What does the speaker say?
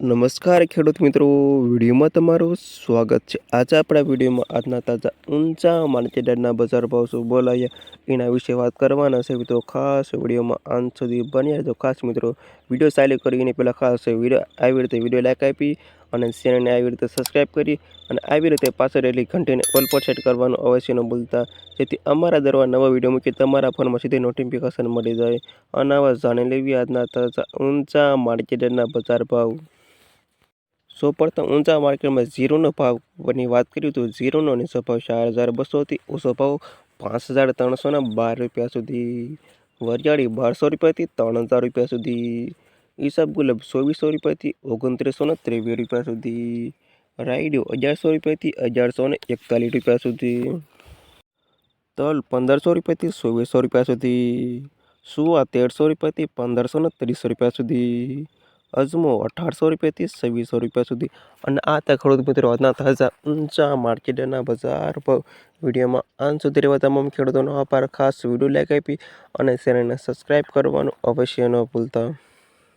નમસ્કાર ખેડૂત મિત્રો, વિડીયોમાં તમારું સ્વાગત છે. આજે આપણા વિડીયોમાં આજના તાજા ઊંચા માર્કેટના બજાર ભાવ શું બોલાયા, એના વિશે વાત કરવાના છે. તો ખાસ વિડીયોમાં અંત સુધી બન્યા તો ખાસ મિત્રો, વીડિયો ચાલુ કરીને પહેલાં ખાસ વીડિયો આવી રીતે વીડિયો લાઈક આપી અને ચેનલને આવી રીતે સબસ્ક્રાઈબ કરી અને આવી રીતે પાછળ રહેલી ઘંટીને ઓલ પર સેટ કરવાનું અવશ્ય ન ભૂલતા. જેથી અમારા દરવા નવા વીડિયો મૂકી તમારા ફોનમાં સીધી નોટિફિકેશન મળી જાય. અને આવા જાણી લેવી આજના તાજા ઊંચા માર્કેટના બજાર ભાવ. સૌ પ્રથમ ઊંચા માર્કેટમાં ઝીરોનો ભાવની વાત કરીએ તો ઝીરોનો નીચો ભાવ ચાર હજાર બસોથી ઓછો ભાવ પાંચ હજાર ત્રણસોના બાર રૂપિયા સુધી, વરિયાળી બારસો રૂપિયાથી ત્રણ હજાર રૂપિયા સુધી, ઈસબ ગુલાબ ચોવીસો રૂપિયાથી ઓગણત્રીસો ને ત્રેવીસ રૂપિયા સુધી, રાયડો અગિયારસો રૂપિયાથી અગિયારસો ને એકતાલીસ રૂપિયા સુધી, તલ પંદરસો રૂપિયાથી ચોવીસો રૂપિયા સુધી, સુવા તેરસો રૂપિયાથી પંદરસો ને ત્રીસ રૂપિયા સુધી અજમો અઢારસો રૂપિયાથી છવ્વીસો રૂપિયા સુધી. અને આ હતા ખેડૂત મિત્રો આજના તાજા ઊંચા માર્કેટના બજાર ભાવ. વિડીયોમાં અંત સુધી રહેવા તમામ ખેડૂતોનો આભાર. ખાસ વીડિયો લાઈક આપી અને ચેનલને સબસ્ક્રાઈબ કરવાનું અવશ્ય ન ભૂલતા.